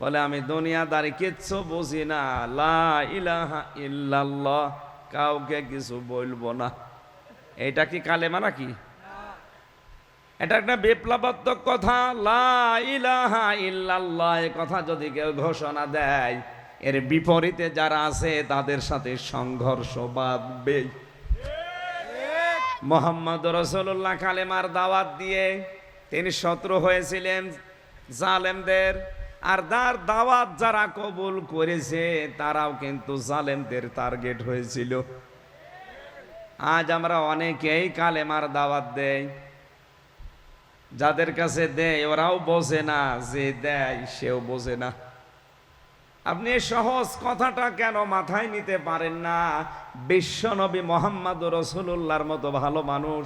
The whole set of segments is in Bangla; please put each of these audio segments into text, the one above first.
বলে, আমি দুনিয়াদারি কিচ্ছু বুঝি না। লা ইলাহা কাউকে কিছু বলব না। এটা কি কালেমা নাকি? এটা একটা বিপ্লবাত্মক কথা। লা ইলাহা এ কথা যদি কেউ ঘোষণা দেয়, এর বিপরীতে যারা আছে, তাদের সাথে সংঘর্ষ বাঁধবে। মোহাম্মদ রসুল্লাহ কালেমার দাওয়াত দিয়ে তিনি শত্রু হয়েছিলেন জালেমদের। আর তার দাওয়াত যারা কবুল করেছে, তারাও কিন্তু জালেমদের টার্গেট হয়েছিল। আজ আমরা অনেকেই কালেমার দাওয়াত দেই। যাদের কাছে দেয়, ওরাও বোঝে না, যে দেয়, সেও বোঝে না। আপনি সহজ কথাটা কেন মাথায় নিতে পারেন না? বিশ্বনবী মোহাম্মদ রসুল্লাহর মতো ভালো মানুষ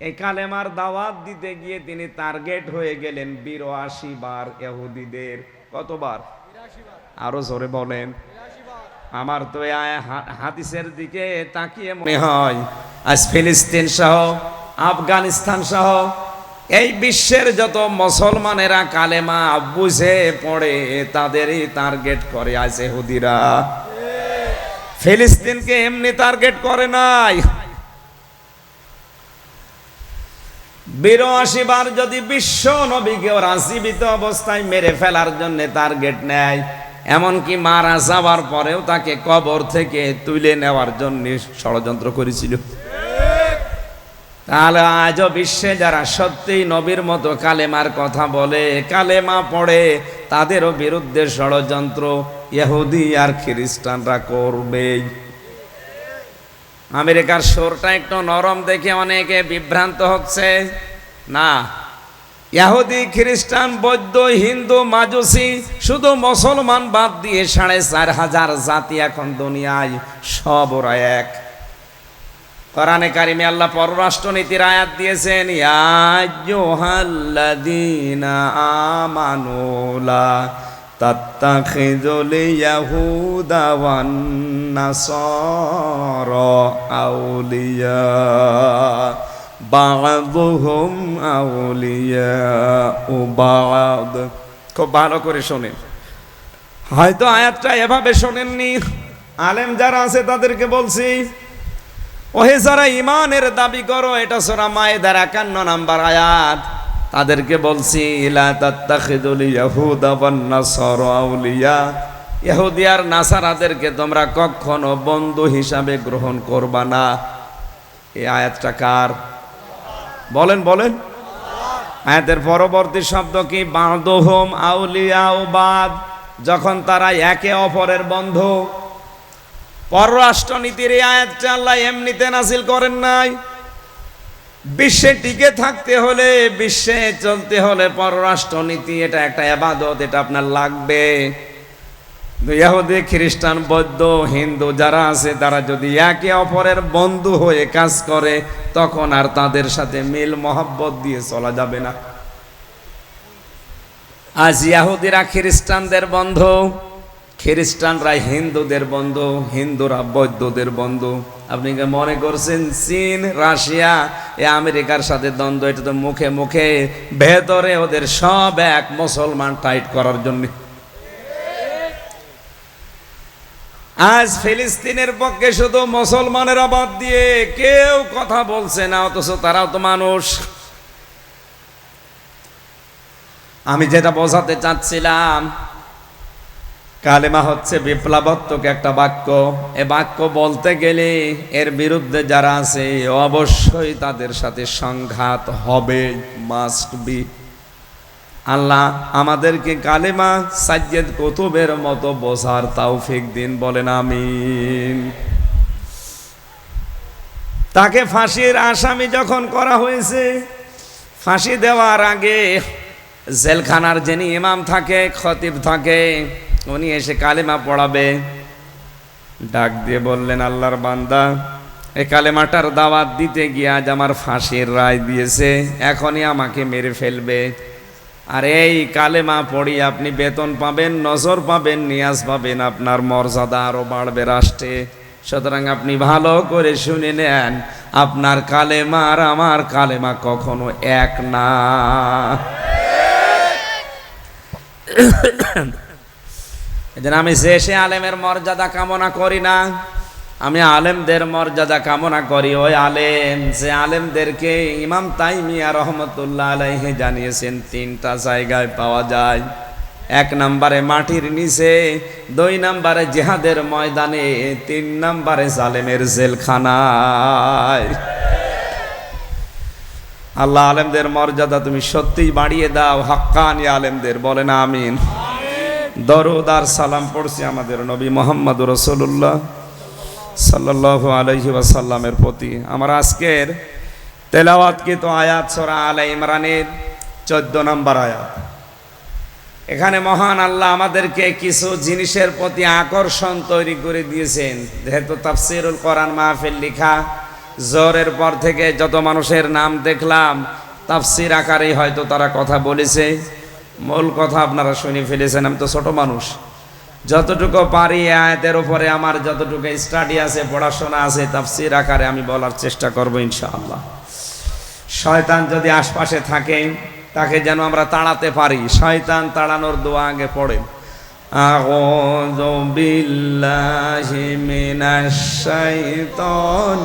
এই কালেমার দাওয়াত দিতে গিয়ে তিনি টার্গেট হয়ে গেলেন বিরাশি বার এহুদিদের কতবার? আরও জোরে বলেন। আমার তো হাদিসের দিকে তাকিয়ে মনে হয়, আজ ফিলিস্তিন সহ, আফগানিস্তান সহ, এই বিশ্বের যত মুসলমানেরা কালেমা বুঝে পড়ে, তাদেরই টার্গেট করে আজ এহুদিরা ফিলিস্তিনকে এমনি টার্গেট করে নাই। বিরাশি বার যদি বিশ্ব নবীকে ওরা জীবিত অবস্থায় মেরে ফেলার জন্য টার্গেট নেয়, এমনকি মারা যাওয়ার পরেও তাকে কবর থেকে তুলে নেওয়ার জন্য ষড়যন্ত্র করেছিল। তাহলে আজও বিশ্বে যারা সত্যিই নবীর মতো কালেমার কথা বলে, কালেমা পড়ে, তাদেরও বিরুদ্ধে ষড়যন্ত্র, ইহুদি আর খ্রিস্টানরা করবেই। আমেরিকার সুরটা একটু নরম দেখে অনেকে বিভ্রান্ত হচ্ছে। না ইহুদি খ্রিস্টান, বৌদ্ধ, হিন্দু, মাজুসি, শুধু মুসলমান বাদ দিয়ে সাড়ে চার হাজার জাতি এখন দুনিয়ায় সব ওরা এক। কোরআনে কারিমে আল্লাহ পররাষ্ট্র নীতির আয়াত দিয়েছেন ইয়াজ্জুহাল্লাযীনা আমানুলা নাসারা আউলিয়া বা'দুহুম আউলিয়া ও বা'দ। খুব ভালো করে শোনেন। হয়তো আয়াতটা এভাবে শোনেননি। আলেম যারা আছে তাদেরকে বলছি, ওহে যারা ইমানের দাবি করো, এটা সোরা মায়েদার একান্ন নাম্বার আয়াত। তাদেরকে বলছি, ইলা তাত্তাখিদুল আউলিয়া। ইহুদি আর নাসারাদেরকে তোমরা কখনো বন্ধু হিসাবে গ্রহণ করবা না। এই আয়াতটা কার? বলেন বলেন। আয়াতের পরবর্তী শব্দ কি? বাঁদোহম আউলিয়া বাদ, যখন তারা একে অপরের বন্ধু। পররাষ্ট্রনীতির এই আয়াতটা আল্লাহ এমনিতে নাসিল করেন নাই। বিশ্বে টিকে থাকতে হলে, বিশ্বে চলতে হলে পররাষ্ট্রনীতি, এটা একটা আবাদত, এটা আপনার লাগবে। খ্রিস্টান, বৌদ্ধ, হিন্দু যারা আছে, তারা যদি একে অপরের বন্ধু হয়ে কাজ করে, তখন আর তাদের সাথে মিল, মহব্বত দিয়ে চলা যাবে না। আজ ইয়াহুদিরা খ্রিস্টানদের বন্ধু, খ্রিস্টানরা হিন্দুদের বন্ধু, হিন্দুরা বৌদ্ধদের বন্ধু। আপনি মনে করছেন, চীন, রাশিয়া, এ আমেরিকার সাথে দ্বন্দ্ব, এটা তো মুখে মুখে ভেতরে ওদের সব এক মুসলমান টাইট করার জন্য। আজ ফিলিস্তিনের পক্ষে শুধু মুসলমানের বাদ দিয়ে কেউ কথা বলছে না, অথচ তারাও তো মানুষ। আমি যেটা বোঝাতে চাচ্ছিলাম কালেমা হচ্ছে বিপ্লবাত্মক একটা বাক্য। এ বাক্য বলতে গেলে এর বিরুদ্ধে যারা আছে, অবশ্যই তাদের সাথে সংঘাত হবে মাস্ট বি আল্লাহ আমাদেরকে কালেমা সাজ্জেদ কুতুবের মতো বোঝার তৌফিক দিন, বলেন আমিন। তাকে ফাঁসির আসামি যখন করা হয়েছে, ফাঁসি দেওয়ার আগে জেলখানার যিনি ইমাম থাকে, খতিব থাকে উনি এসে কালেমা পড়াবে। ডাক দিয়ে বললেন, আল্লাহর বান্দা এই কালেমাটার দাওয়াত দিতে গিয়ে আজ আমার ফাঁসির রায় দিয়েছে, এখনই আমাকে মেরে ফেলবে। আর এই কালেমা পড়ি আপনি বেতন পাবেন, নজর পাবেন, নিয়াজ পাবেন, আপনার মর্যাদা আরও বাড়বে রাষ্ট্রে। সুতরাং আপনি ভালো করে শুনে নেন, আপনার কালেমা আর আমার কালেমা কখনো এক না। এজন্য আমি যে সে আলেমের মর্যাদা কামনা করি না, আমি আলেমদের মর্যাদা কামনা করি। ওই আলেম, যে আলেমদেরকে ইমাম তাইমিয়া রহমতুল্লাহ আলাইহে জানিয়েছেন, তিনটা জায়গায় পাওয়া যায়। এক নম্বরে মাটির নিচে, দুই নম্বরে জেহাদের ময়দানে, তিন নম্বরে জালেমের জেলখানায়। আল্লাহ আলেমদের মর্যাদা তুমি সত্যিই বাড়িয়ে দাও, হাক্কানি আলেমদের, বলেন আমিন। দরুদ আর সালাম পড়ছি আমাদের নবী মোহাম্মদ রসুল্লাহ সাল্লাহ আলহি ওয়াসাল্লামের প্রতি। আমার আজকের তেলাওয়াতকৃত আয়াত সরা আলা ইমরানের চোদ্দ নম্বর আয়াত। এখানে মহান আল্লাহ আমাদেরকে কিছু জিনিসের প্রতি আকর্ষণ তৈরি করে দিয়েছেন। যেহেতু তাফসিরুল কোরআন মাহফিল লিখা জোরের পর থেকে যত মানুষের নাম দেখলাম, তাফসির আকারেই হয়তো তারা কথা বলেছে। মূল কথা আপনারা শুনে ফেলেছেন আমি তো ছোট মানুষ যতটুকু পারি এই আয়াতের উপরে আমার যতটুকু স্টাডি আছে পড়াশোনা আছে তাফসির আকারে আমি বলার চেষ্টা করব ইনশাআল্লাহ শয়তান যদি আশপাশে থাকে তাকে যেন আমরা তাড়াতে পারি শয়তান তাড়ানোর দোয়া আগে পড়েন أعوذ بالله من الشيطان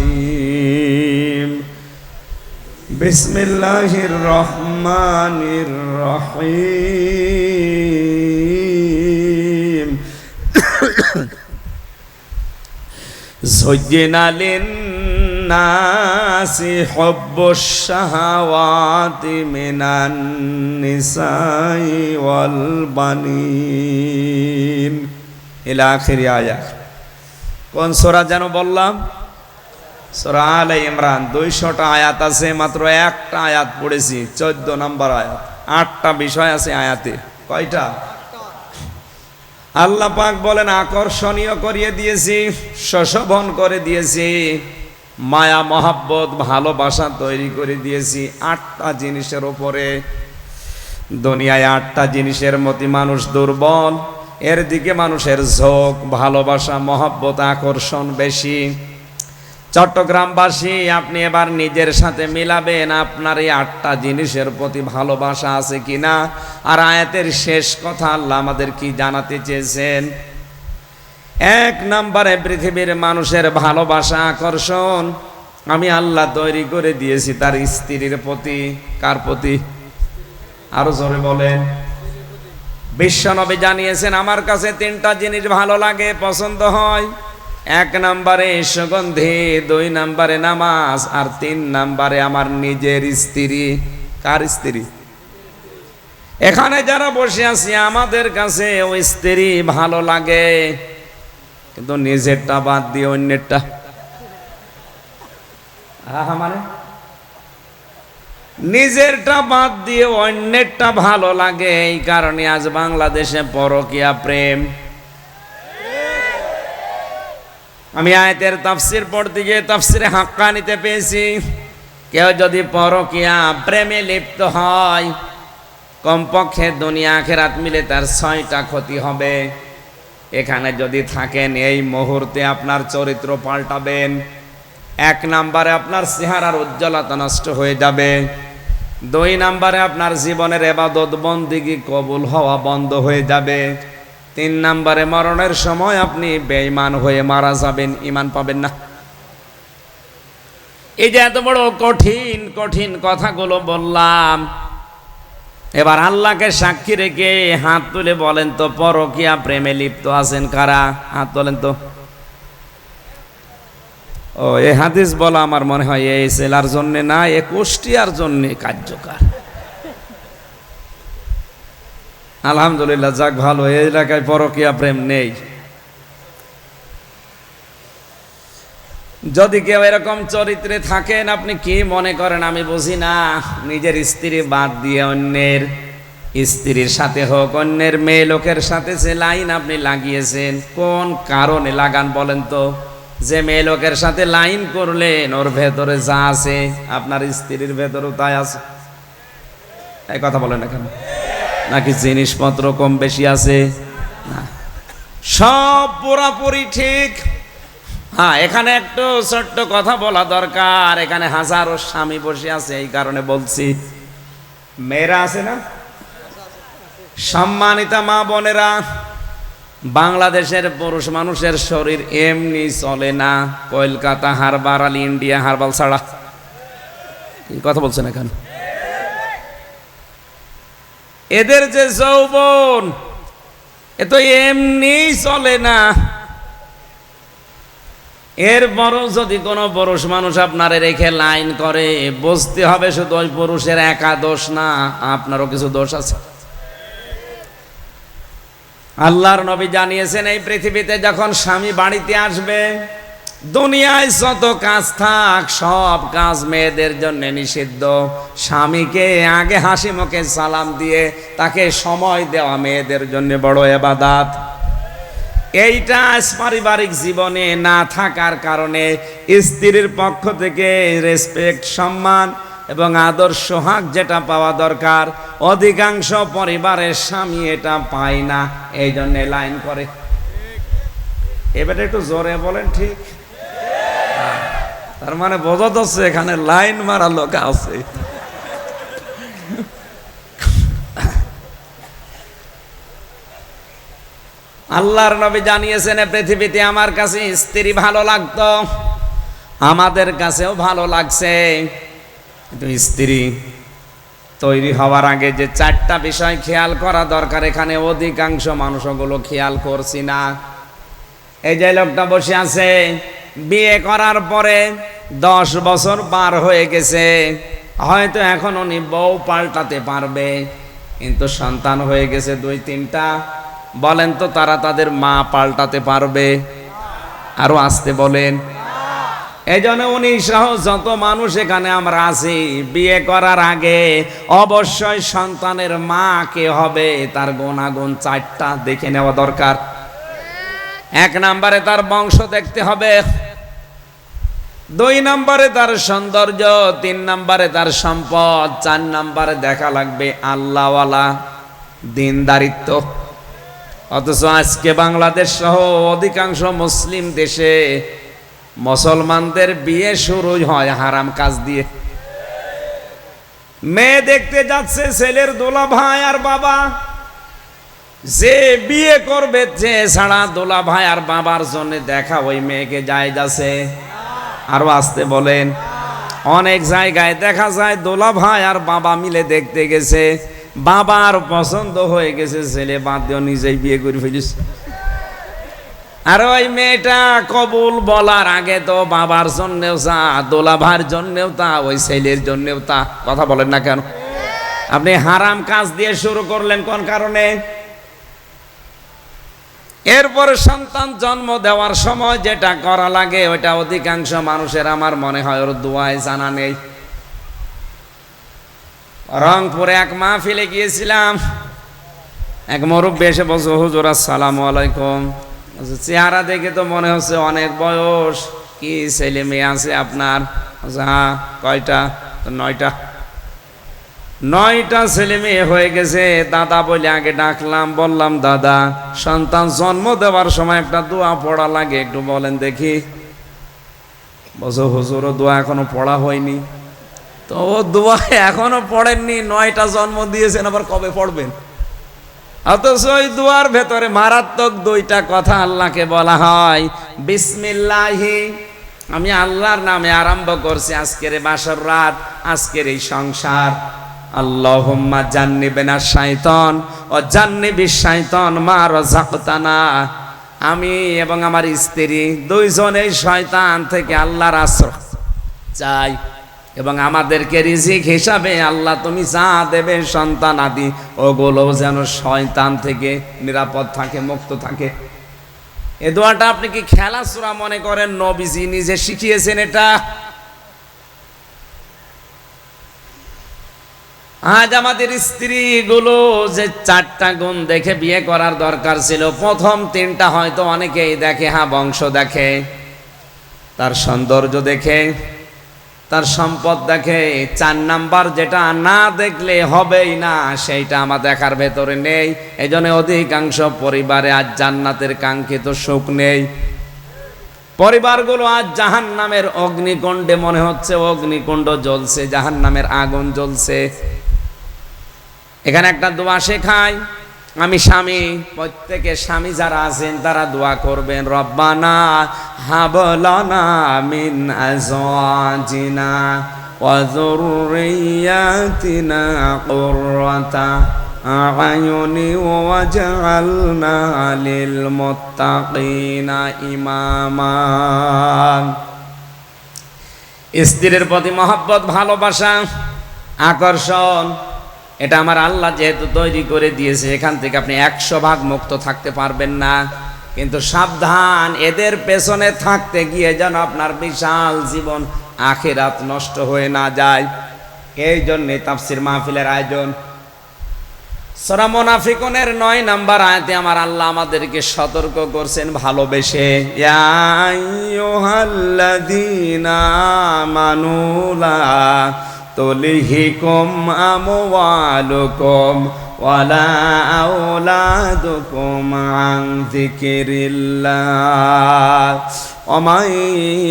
الرجيم بسم الله الرحمن الرحيم زين للناس حب الشهوات من النساء والبنين إلى آخر آية কোন সোরা যেন বললাম সোরা আলে ইমরান, দুইশোটা আয়াত আছে, মাত্র একটা আয়াত পড়েছি, চোদ্দ নম্বর আয়াত। আটটা বিষয় আছে আয়াতে। কয়টা? আল্লাহ পাক বলেন, আকর্ষণীয় করিয়ে দিয়েছি শোষবন করে দিয়েছি, মায়া, মহাব্বত, ভালোবাসা তৈরি করে দিয়েছি। আটটা জিনিসের ওপরে দুনিয়ায় আটটা জিনিসের মতি মানুষ দুর্বল, এর দিকে মানুষের ঝোঁক, ভালোবাসা, মহব্বত, আকর্ষণ বেশি। চট্টগ্রামবাসী, আপনি এবার নিজের সাথে মিলাবেন আপনার এই আটটা জিনিসের প্রতি ভালোবাসা আছে কিনা? আর আয়াতের শেষ কথা আল্লাহ আমাদের কি জানাতে চেয়েছেন? এক নম্বরে পৃথিবীর মানুষের ভালোবাসা আকর্ষণ। আমি আল্লাহ তৈরি করে দিয়েছি তার স্ত্রীর প্রতি। কার প্রতি? আরও জোরে বলেন। বিশ্বনবী জানিয়েছেন, আমার কাছে তিনটা জিনিস ভালো লাগে, পছন্দ হয়। এক নম্বরে সুগন্ধি, দুই নম্বরে নামাজ, আর তিন নম্বরে আমার নিজের স্ত্রী। কার স্ত্রী? এখানে যারা বসে আছি, আমাদের কাছে ওই স্ত্রী ভালো লাগে, কিন্তু নিজেরটা বাদ দিয়ে অন্যেরটা। মানে? নিজেরটা বাদ দিয়ে অন্যেরটা ভালো লাগে, এই কারণে আজ বাংলাদেশে পরকিয়া প্রেম। আমি আয়তের তাফসির পড়তে গিয়ে তাফসিরে হাক্কা নিতে পেয়েছি। কেউ যদি পরকিয়া প্রেমে লিপ্ত হয়, কমপক্ষে দুনিয়া আখেরাত মিলে তার ছয়টা ক্ষতি হবে। এখানে যদি থাকেন, এই মুহূর্তে আপনার চরিত্র পাল্টাবেন। এক নাম্বারে আপনার চেহারার উজ্জ্বলতা নষ্ট হয়ে যাবে। দুই নাম্বারে আপনার জীবনের এবাদত বন্দিগি কবুল হওয়া বন্ধ হয়ে যাবে। তিন নাম্বারে মরণের সময় আপনি বেঈমান হয়ে মারা যাবেন ইমান পাবেন না। এই যে এত বড় কঠিন কঠিন কথাগুলো বললাম, এবার আল্লাহকে সাক্ষী রেখে হাত তুলে বলেন তো, পরকিয়া প্রেমে লিপ্ত আছেন কারা? হাত তোলেন তো। ও, এ হাদিস বলা আমার মনে হয় এই সেলার জন্যে না এ কুষ্টিয়ার জন্যে কার্যকর। আলহামদুলিল্লাহ, যাক ভালো, এই এলাকায় পরকিয়া প্রেম নেই। যদি কেউ এরকম চরিত্রে থাকেন, আপনি কি মনে করেন? আমি বুঝি না। নিজের স্ত্রী বাদ দিয়ে অন্যের স্ত্রীর সাথে হোক, অন্যের মেয়ে লোকের সাথে যে লাইন আপনি লাগিয়েছেন, কোন কারণে লাগান বলেন তো? যে মেয়ে লোকের সাথে লাইন করলেন, ওর ভেতরে যা আছে, আপনার স্ত্রীর ভেতরেও তাই আছে। এই কথা বলেন না কেন? নাকি জিনিসপত্র কম বেশি আছে? সব পুরাপুরি ঠিক। হ্যাঁ এখানে একটু ছোট্ট কথা বলা দরকার। এখানে হাজারো স্বামী বসে আছে, এই কারণে বলছি। মেয়েরা আছে না? সম্মানিতা মা বোনেরা, বাংলাদেশের পুরুষ মানুষের শরীর এমনি চলে না। Kolkata harbour Ali India, herbal ছাড়া। কথা বলছেন এখন? এদের যে যৌবন, এ তো এমনি চলে না। এর বড় যদি কোনো পুরুষ মানুষ আপনারে রেখে লাইন করে বসতে হবে শুধু ওই পুরুষের একা দোষ না, আপনারও কিছু দোষ আছে। আল্লাহর নবী জানিয়েছেন, এই পৃথিবীতে যখন স্বামী বাড়িতে আসবে দুনিয়ায় যত কাজ থাক, সব কাজ মেয়েদের জন্য নিষিদ্ধ। স্বামীকে আগে হাসি মুখে সালাম দিয়ে তাকে সময় দেওয়া মেয়েদের জন্য বড় এবাদাত। এইটা পারিবারিক জীবনে না থাকার কারণে স্ত্রীর পক্ষ থেকে রেসপেক্ট সম্মান এবং আদর্শ হাক যেটা পাওয়া দরকার, অধিকাংশ পরিবারের স্বামী এটা পায় না এই জন্যে লাইন করে। এবারে একটু জোরে বলেন ঠিক? তার মানে বোঝা যাচ্ছে এখানে লাইন মারা লোক আছে। আল্লাহর নবী জানিয়েছেন পৃথিবীতে আমার কাছে স্ত্রী ভালো লাগতো, আমাদের কাছেও ভালো লাগছে। কিন্তু স্ত্রী তৈরি হওয়ার আগে যে চারটা বিষয় খেয়াল করা দরকার, এখানে অধিকাংশ মানুষগুলো খেয়াল করছি না। এই যে লোকটা বসে আছে বিয়ে করার পরে দশ বছর পার হয়ে গেছে। হয়তো এখন উনি বউ পাল্টাতে পারবে। কিন্তু সন্তান হয়ে গেছে দুই, তিনটা। বলেন তো তারা তাদের মা পাল্টাতে পারবে? আরও আসতে বলেন। এই জন্য উনি সহ যত মানুষ এখানে আমরা আছি, বিয়ে করার আগে অবশ্যই সন্তানের মা কে হবে, তার গুণাগুণ চারটা দেখে নেওয়া দরকার। এক নম্বরে তার বংশ দেখতে হবে। দুই নম্বরে তার সৌন্দর্য, তিন নম্বরে তার সম্পদ, চার নম্বরে দেখা লাগবে আল্লাহওয়ালা দিনদারিত্ব। অথচ আজকে বাংলাদেশ সহ অধিকাংশ মুসলিম দেশে মুসলমানদের বিয়ে শুরু হয় হারাম কাজ দিয়ে। মেয়ে দেখতে যাচ্ছে ছেলের দোলা ভাই আর বাবা। যে বিয়ে করবে, যে ছাড়া দোলা ভাই আর বাবার জন্য দেখা ওই মেয়েকে যায় যাচ্ছে। আরও আসতে বলেন, অনেক জায়গায় দেখা যায় দোলা ভাই আর বাবা মিলে দেখতে গেছে বাবার পছন্দ হয়ে গেছে, ছেলে বাদ দিয়ে নিজেই বিয়ে করে ফেলিস আর ওই মেয়েটা কবুল বলার আগে তো বাবার জন্যেও তা, দোলা ভাইয়ের জন্যেও তা, ওই ছেলের জন্যেও তা, কথা বলেন না কেন? আপনি হারাম কাজ দিয়ে শুরু করলেন কোন কারণে? এরপর সন্তান জন্ম দেওয়ার সময় যেটা করা লাগে, ওইটা অধিকাংশ মানুষের আমার মনে হয় ওর দোয়ায় জানা নেই। রংপুরে এক মাহফিলে গিয়েছিলাম। এক মুরব্বী এসে বলছে, হুজুর, আসসালামু আলাইকুম। চেহারা দেখে তো মনে হচ্ছে অনেক বয়স। কি ছেলে মেয়ে আছে আপনার? হ্যাঁ কয়টা? নয়টা। নয়টা ছেলে মেয়ে হয়ে গেছে। দাদা বলে আগে ডাকলাম, বললাম, দাদা, সন্তান জন্ম দেওয়ার সময় একটা দোয়া পড়া লাগে, একটু বলেন দেখি। বলছো, হুজুরও দোয়া এখনও পড়া হয়নি। তো ও দোয়া এখনও পড়েননি, নয়টা জন্ম দিয়েছেন, আবার কবে পড়বেন? অথচ ওই দুয়ার ভেতরে মারাত্মক দুইটা কথা আল্লাহকে বলা হয়। বিসমিল্লাহি, আমি আল্লাহর নামে আরম্ভ করছি আজকের বাসর রাত, আজকের এই সংসার। আল্লাহুম্মা জান্নিবেনা শাইতন, ও জান্নিবি শাইতন মা রাযাকতানা। আমি এবং আমার স্ত্রী দুইজনেই শয়তান থেকে আল্লাহর আশ্রয় চাই এবং আমাদেরকে রিজিক হিসাবে আল্লাহ তুমি যা দেবে সন্তান আদি ওগুলো যেন শয়তান থেকে নিরাপদ থাকে, মুক্ত থাকে। এ দোয়াটা আপনি কি খেলাচূড়া মনে করেন? নবীজি নিজে শিখিয়েছেন এটা? আজ আমাদের স্ত্রীগুলো যে চারটা গুণ দেখে বিয়ে করার দরকার ছিল, প্রথম তিনটা হয়তো অনেকেই দেখে হ্যাঁ বংশ দেখে, তার সৌন্দর্য দেখে, তার সম্পদ দেখে, চার নাম্বার যেটা না দেখলে হবেই না, সেইটা আমার দেখার ভেতরে নেই। এই জন্য অধিকাংশ পরিবারে আজ জান্নাতের কাঙ্ক্ষিত সুখ নেই। পরিবারগুলো আজ জাহান নামের অগ্নিকুণ্ডে, মনে হচ্ছে অগ্নিকুণ্ড জ্বলছে জাহান নামের আগুন জ্বলছে। এখানে একটা দোয়া শেখায় আমি স্বামী, প্রত্যেকে স্বামী যারা আছেন, তারা দোয়া করবেন, রব্বানা হাবলানা মিন স্ত্রীর প্রতি মহব্বত, ভালোবাসা, আকর্ষণ এটা আমার আল্লাহ যেহেতু তৈরি করে দিয়েছে, এখান থেকে আপনি একশো ভাগ মুক্ত থাকতে পারবেন না। কিন্তু সাবধান, এদের পেছনে থাকতে গিয়ে যেন আপনার বিশাল জীবন আখেরাত নষ্ট হয়ে না যায়। এই জন্যে তাফসির মাহফিলের আয়োজন। সরা মোনাফিকনের নয় নাম্বার আয়াতে আমার আল্লাহ আমাদেরকে সতর্ক করছেন ভালোবেসে। মানুলা তুলহিকুম আমওয়ালুকুম ওয়ালা আওলাদুকুম আন যিকিরিল্লাহ। ওমান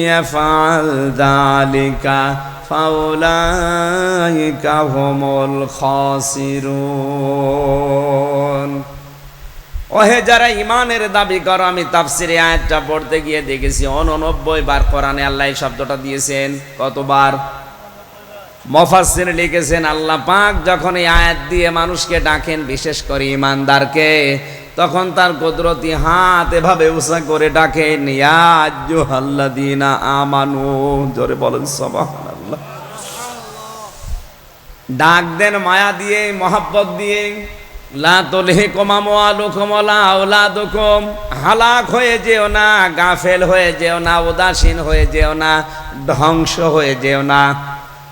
ইয়াফআল যালিকা ফাউলাইকা হুমুল খাসিরুন। ওহে যারা ইমানের দাবি করো, আমি তাফসিরে আয়াতটা পড়তে গিয়ে দেখেছি। অননব্বই বার কোরআনে আল্লাহ শব্দটা দিয়েছেন। কতবার? মফাসির লিখেছেন, আল্লাহ পাক যখন এই আয়াত দিয়ে মানুষকে ডাকেন, বিশেষ করে ইমানদারকে, তখন তার কুদরতি হাত এভাবে উষা করে ডাকেন ইয়াজু আল্লাদিনা আমানু জোরে বলেন, সুবহানাল্লাহ। ডাক দেন, মায়া দিয়ে, মহাব্বত দিয়ে হালাক হয়ে যেও না, গাফেল হয়ে যেও না, উদাসীন হয়ে যেও না, ধ্বংস হয়ে যেও না।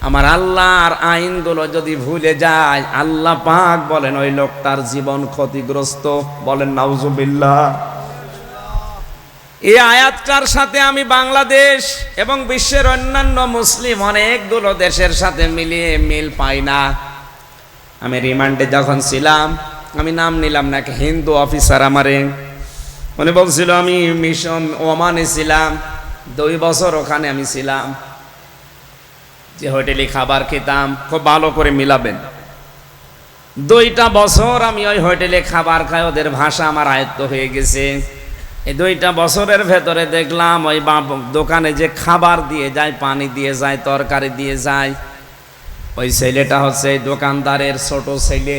আমার আল্লাহর আইনগুলো যদি ভুলে যায়, আল্লাহ পাক বলেন, ওই লোকটার জীবন ক্ষতিগ্রস্ত। বলেন, নাউজুবিল্লাহ। এই আয়াতটার সাথে আমি বাংলাদেশ এবং বিশ্বের অন্যান্য মুসলিম অনেকগুলো দেশের সাথে মিলিয়ে মিল পাই না। আমি রিমান্ডে যখন ছিলাম, আমি নাম নিলাম না, এক হিন্দু অফিসার আমারে। উনি বলছিল, আমি মিশন ওমানে ছিলাম, দুই বছর ওখানে আমি ছিলাম। যে হোটেলে খাবার খেতাম, খুব ভালো করে মিলাবেন। দুইটা বছর আমি ওই হোটেলে খাবার খাই, ওদের ভাষা আমার আয়ত্ত হয়ে গেছে। এই দুইটা বছরের ভেতরে দেখলাম ওই দোকানে যে খাবার দিয়ে যায়, পানি দিয়ে যায়, তরকারি দিয়ে যায়, ওই ছেলেটা হচ্ছে দোকানদারের ছোট ছেলে।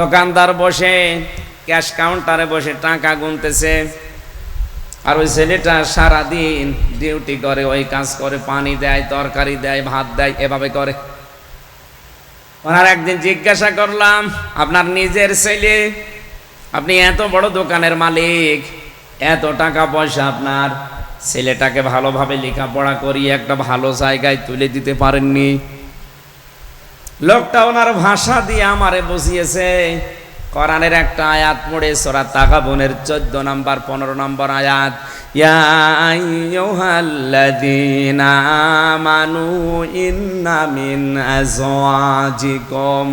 দোকানদার বসে, ক্যাশ কাউন্টারে বসে টাকা গুনতেছে। আর ওই ছেলেটা সারাদিন ডিউটি করে, ওই কাজ করে, পানি দেয়, তরকারি দেয়, ভাত দেয়, এভাবে করে। ওনার একদিন জিজ্ঞাসা করলাম, আপনার নিজের ছেলে? আপনি এত বড় দোকানের মালিক, এত টাকা পয়সা আপনার? ছেলেটাকে ভালোভাবে লেখাপড়া করিয়ে একটা ভালো জায়গায় তুলে দিতে পারেননি? লোকটা ওনার ভাষা দিয়ে আমারে বুঝিয়েছে কোরআনের একটা আয়াত পড়ে, সোরা তাকাবনের চোদ্দ নম্বর, পনেরো নম্বর আয়াত। মিন আজওয়াজিকুম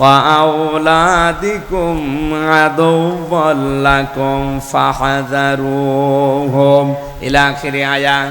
ওয়া আওলাদিকুম আদুওয়াল লাকুম ফাহযারুহুম। ইলা আখিরি আয়াত।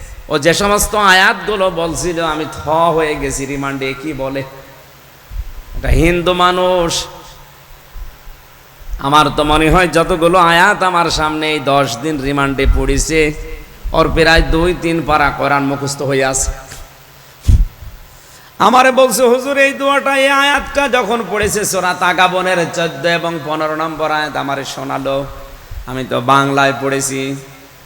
ও যে সমস্ত আয়াতগুলো বলছিল, আমি থ হয়ে গেছি, রিমান্ডে কি বলে? একটা হিন্দু মানুষ, আমার তো মনে হয় যতগুলো আয়াত আমার সামনে এই দশ দিন রিমান্ডে পড়েছে, ওর প্রায় দুই তিন পারা কোরআন মুখস্থ হয়ে আছে। আমারে বলছে, হুজুর, এই দোয়াটা, এই আয়াতটা যখন পড়েছে, সোরা তাগাবনের চোদ্দ এবং পনেরো নম্বর আয়াত আমারে শোনালো। আমি তো বাংলায় পড়েছি।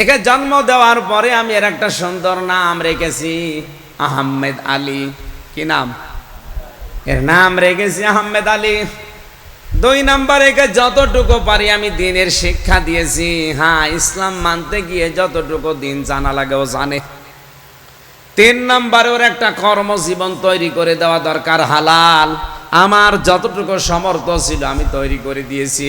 একে জন্ম দেওয়ার পরে আমি এর একটা সুন্দর নাম রেখেছি, আহমেদ আলী। কি নাম? এর নাম রেখেছি আহমেদ আলী। দুই নাম্বার একে যতটুকু পারি আমি দিনের শিক্ষা দিয়েছি। হ্যাঁ ইসলাম মানতে গিয়ে যতটুকু দিন জানা লাগে ও জানে। তিন নাম্বারে ওর একটা কর্মজীবন তৈরি করে দেওয়া দরকার, হালাল। আমার যতটুকু সমর্থ ছিল আমি তৈরি করে দিয়েছি।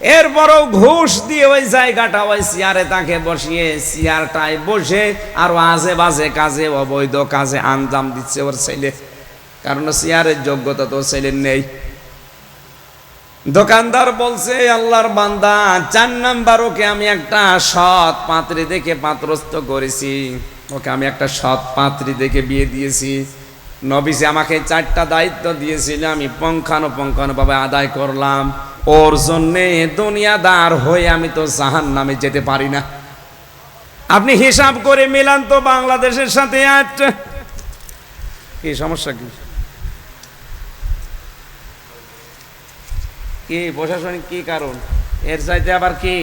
এরপরও ঘুষ দিয়ে ওই জায়গাটা ওই চেয়ারে তাকে বসিয়ে চেয়ারটায় বসে আর আজে বাজে কাজে, অবৈধ কাজে আঞ্জাম দিচ্ছে ওর ছেলে। কারণ চেয়ারের যোগ্যতা তো ছেলের নেই। দোকানদার বলছে, আল্লাহর বান্দা, চার নাম্বার ওকে আমি একটা সৎ পাত্রী দেখে পাত্রস্থ করেছি। ওকে আমি একটা সৎ পাত্রী দেখে বিয়ে দিয়েছি। নবীজি আমাকে চারটা দায়িত্ব দিয়েছিল, আমি পঙ্খানো পঙ্খানো ভাবে আদায় করলাম। ওর জন্যে দুনিয়াদার হয়ে আমি তো জাহান নামে যেতে পারি না। আপনি হিসাব করে মিলান তো বাংলাদেশের সাথে কি সমস্যা কি? কি, প্রশাসনিক কি কারণ? এর চাইতে আবার কি?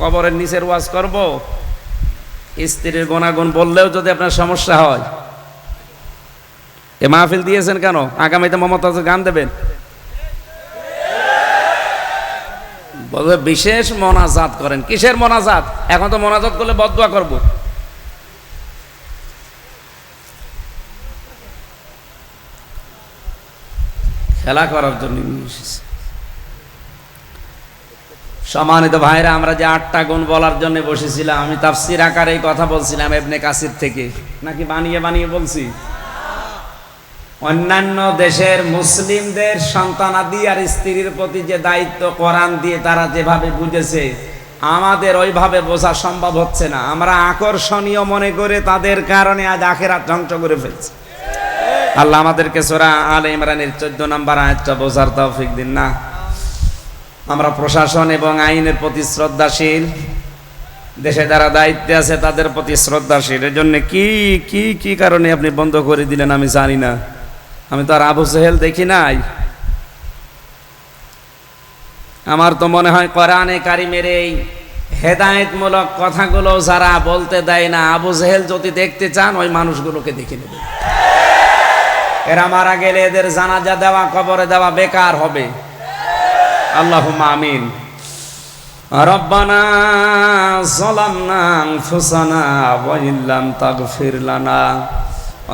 কবরের নিচের ওয়াজ করব? স্ত্রীর গুণাগুণ বললেও যদি আপনার সমস্যা হয়। এ মাহফিল দিয়েছেন কেন? আগামীতে মমতা গান দেবেন। বলবে, বিশেষ মনাজাত করেন। কিসের মনাজাত? এখন তো মনাজাত করলে বদুয়া করব। খেলা করার জন্য সম্মানিত ভাইরা, আমরা যে আটটা গুণ বলার জন্য বসেছিলাম, আমি তাফসির আকারে কথা বলছিলাম এবনে কাসির থেকে। নাকি বানিয়ে বানিয়ে বলছি? অন্যান্য দেশের মুসলিমদের সন্তানাদি আর স্ত্রীর প্রতি যে দায়িত্ব কোরআন দিয়ে তারা যেভাবে বুঝেছে, আমাদের ওইভাবে বোঝা সম্ভব হচ্ছে না। আমরা আকর্ষণীয় মনে করে তাদের কারণে আজ আখেরাত ধ্বংস করে ফেলছি। আল্লাহ আমাদেরকে সোরা আল ইমরানের চোদ্দ নম্বর আয়াতটা বোঝার তৌফিক দিন না। আমরা প্রশাসন এবং আইনের প্রতি শ্রদ্ধাশীল, দেশে যারা দায়িত্বে আছে তাদের প্রতি শ্রদ্ধাশীল। এর জন্য কি কি কি কারণে আপনি বন্ধ করে দিলেন আমি জানি না। আমি তো আর আবু সেহেল দেখি নাই আমার তো মনে হয় কোরআনে কারিমের এই হেদায়েতমূলক কথাগুলো যারা বলতে দেয় না আবু জেহেল যদি দেখতে চান ওই মানুষগুলোকে দেখে নেবে এরা মারা গেলে এদের জানাজা দেওয়া কবরে দেওয়া বেকার হবে আল্লাহ আমিন রব্বানা ظلمنا أنفسنا وإن لم تغفر لنا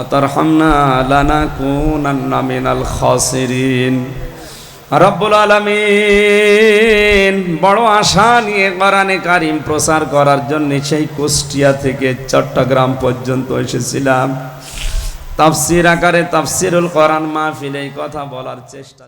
অতরহমনা লানা কুনান্না মিনাল খসিরিন। রব্বুল আলমিন বড় আশা নিয়ে কোরআনে কারিম প্রচার করার জন্য সেই কুষ্টিয়া থেকে চট্টগ্রাম পর্যন্ত এসেছিলাম। তাফসির আকারে তাফসিরুল করান মাহফিল এই কথা বলার চেষ্টা